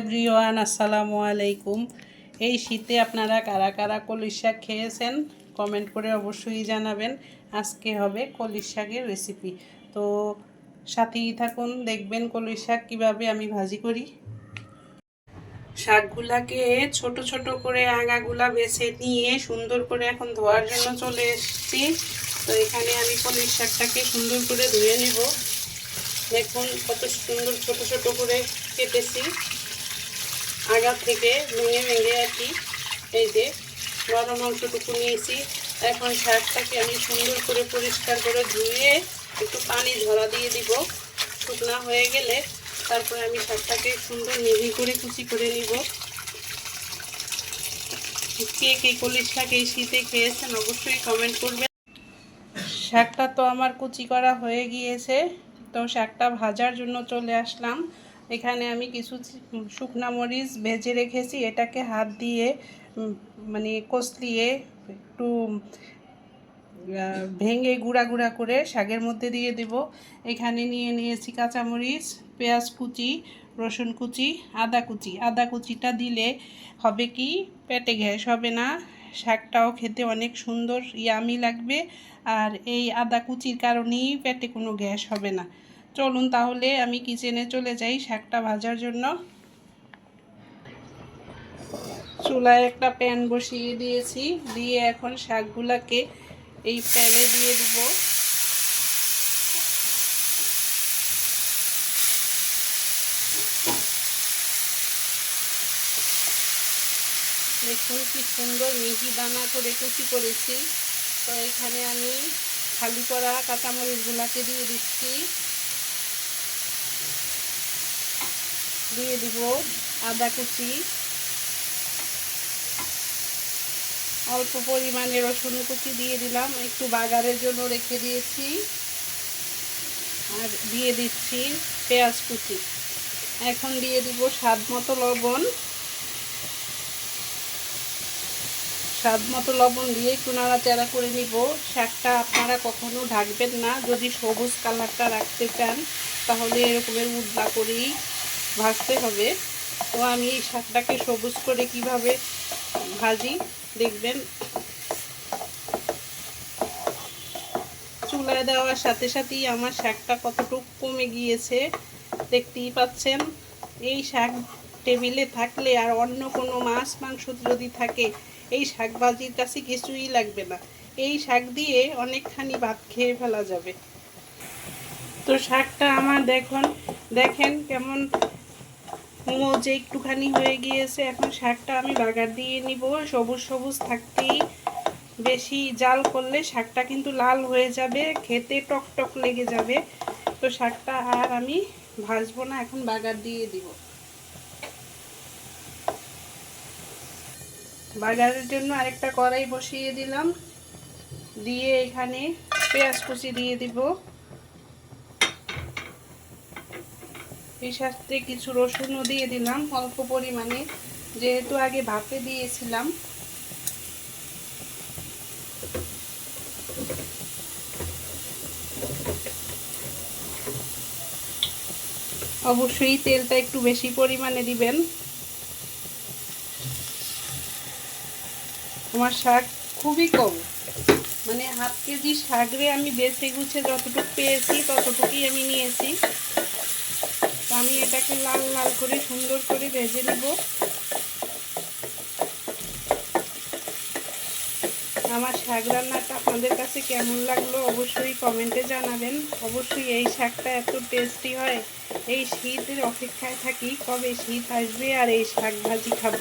Everyone আসসালামু আলাইকুম। এই শীতে আপনারা কারা কারা কলির শাক খেয়েছেন কমেন্ট করে অবশ্যই জানাবেন। আজকে হবে কলির শাকের রেসিপি তো সাথেই থাকুন, দেখবেন কলির শাক কীভাবে আমি ভাজি করি। শাকগুলাকে ছোট ছোট করে আগাগুলা বেছে নিয়ে সুন্দর করে এখন ধোয়ার জন্য চলে এসেছি। তো এখানে আমি কলির শাকটাকে সুন্দর করে ধুয়ে নিব। দেখুন কত সুন্দর ছোট ছোট করে কেটেছি। আগা থেকে ভেঙে ভেঙে আর কি, এই যে গরম অংশটুকু নিয়েছি। এখন শাকটাকে আমি সুন্দর করে পরিষ্কার করে ধুয়ে একটু পানি ঝরা দিয়ে দিব। শুকনা হয়ে গেলে তারপরে আমি শাকটাকে সুন্দর মিহি করে কুচি করে নিব। কে কে কলির শাক এই শীতে খেয়েছেন অবশ্যই কমেন্ট করবেন। শাকটা তো আমার কুচি করা হয়ে গিয়েছে। তো শাকটা ভাজার জন্য চলে আসলাম। এখানে আমি কিছু শুকনা মরিচ ভেজে রেখেছি, এটাকে হাত দিয়ে মানে কষলিয়ে একটু ভেঙে গুঁড়া গুঁড়া করে শাকের মধ্যে দিয়ে দেব। এখানে নিয়ে নিয়েছি কাঁচামরিচ পেঁয়াজ কুচি, রসুন কুচি, আদা কুচি। আদা কুচিটা দিলে হবে কি, পেটে গ্যাস হবে না, শাকটাও খেতে অনেক সুন্দর, ইয়ামি লাগবে। আর এই আদা কুচির কারণেই পেটে কোনো গ্যাস হবে না। চলুন তাহলে আমি কিচেনে চলে যাই শাকটা ভাজার জন্য। চুলায় একটা প্যান বসিয়ে দিয়েছি, দিয়ে এখন শাকগুলাকে এই প্যানে দিয়ে দেব। দেখুন কি সুন্দর মিহি দানা করে কুচি করেছি। তো এখানে আমি খালি করা কাঁচামরিচগুলাকে দিয়ে দিচ্ছি। দিয়ে দিব আদা কুচি, অল্প পরিমাণে রসুন কুচি দিয়ে দিলাম। একটু বাগারের জন্য রেখে দিয়েছি আর দিয়ে দিচ্ছি পেঁয়াজ কুচি। এখন দিয়ে দিব স্বাদ মতো লবণ। স্বাদ মতো লবণ দিয়ে একটু নাড়াচাড়া করে নিব। শাকটা আপনারা কখনো ঢাকবেন না। যদি সবুজ কালারটা রাখতে চান, তাহলে এরকমের উদ্দা করেই ভাজতে হবে। তো আমি এই শাকটাকে সবুজ করে কীভাবে ভাজি, দেখবেন। চুলায় দেওয়ার সাথে সাথেই আমার শাকটা কতটুকু কমে গিয়েছে, দেখতেই পাচ্ছেন। এই শাক টেবিলে থাকলে আর অন্য কোনো মাছ মাংস যদি থাকে, এই শাক ভাজির কাছে কিছুই লাগবে না। এই শাক দিয়ে অনেকখানি ভাত খেয়ে ফেলা যাবে। তো শাকটা আমার দেখুন, দেখেন কেমন যে একটুখানি হয়ে গিয়েছে, এখন শাকটা আমি বাগার দিয়ে নিব। সবুজ সবুজ থাকতেই বেশি জাল করলে শাকটা কিন্তু লাল হয়ে যাবে, খেতে টক টক লেগে যাবে। তো শাকটা আর আমি ভাজবো না, এখন বাগার দিয়ে দিব। বাগারের জন্য আরেকটা কড়াই বসিয়ে দিলাম। দিয়ে এখানে পেঁয়াজ কুচি দিয়ে দিব। এই সাথে কিছু রসুনও দিয়ে দিলাম, অল্প পরিমাণে। যেহেতু আগে ভাপে দিয়েছিলাম। অবশ্যই তেলটা একটু বেশি পরিমাণে দিবেন। আমার শাক খুবই কম। মানে হাফ কেজি শাকরে আমি বেছে গুছে যতটুকু পেয়েছি, ততটুকুই আমি নিয়েছি। আমি এটাকে লাল লাল করে সুন্দর করে ভেজে নিব। আমার শাক রান্নাটা আপনাদের কাছে কেমন লাগল অবশ্যই কমেন্টে জানাবেন। অবশ্যই এই শাকটা এত টেস্টি হয়, এই শীতের অপেক্ষায় থাকি কবে শীত আসবে আর এই শাক ভাজি খাব।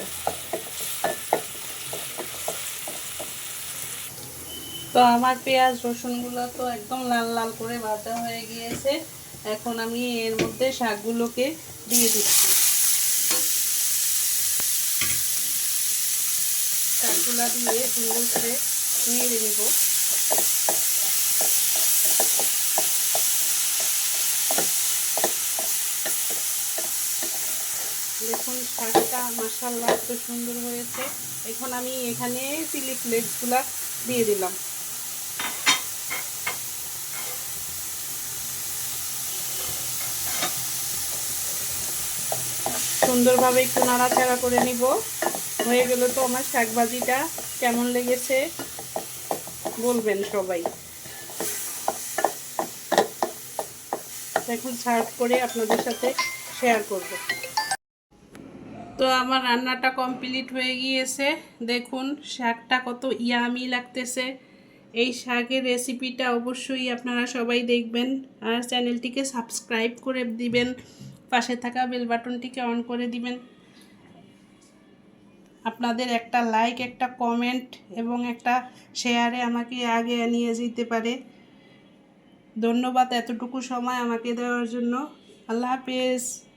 তো আমার পেঁয়াজ রসুনগুলো তো একদম লাল লাল করে ভাজা হয়ে গিয়েছে। এখন আমি এর মধ্যে শাকগুলোকে দিয়ে দিচ্ছি। শাকগুলো দিয়ে সুন্দর করে নেড়ে নেব। দেখুন, শাকটা মাসাল্লা এত সুন্দর হয়েছে। এখন আমি এখানে চিলি ফ্লেক্সগুলা দিয়ে দিলাম। সুন্দরভাবে একটু নাড়াচাড়া করে নিব। হয়ে গেল তো আমার শাক ভাজিটা কেমন লেগেছে বলবেন সবাই। এখন সার্ভ করে আপনাদের সাথে শেয়ার করব। তো আমার রান্নাটা কমপ্লিট হয়ে গিয়েছে। দেখুন, শাকটা কত ইয়ামি লাগতেছে। এই শাকের রেসিপিটা অবশ্যই আপনারা সবাই দেখবেন আর চ্যানেলটিকে সাবস্ক্রাইব করে দিবেন। পাশে থাকা বেল বাটনটিকে অন করে দিবেন। আপনাদের একটা লাইক একটা কমেন্ট এবং একটা শেয়ারে আমাকে আগে নিয়ে যেতে পারে। ধন্যবাদ এতটুকু সময় আমাকে দেওয়ার জন্য। আল্লাহ হাফেজ।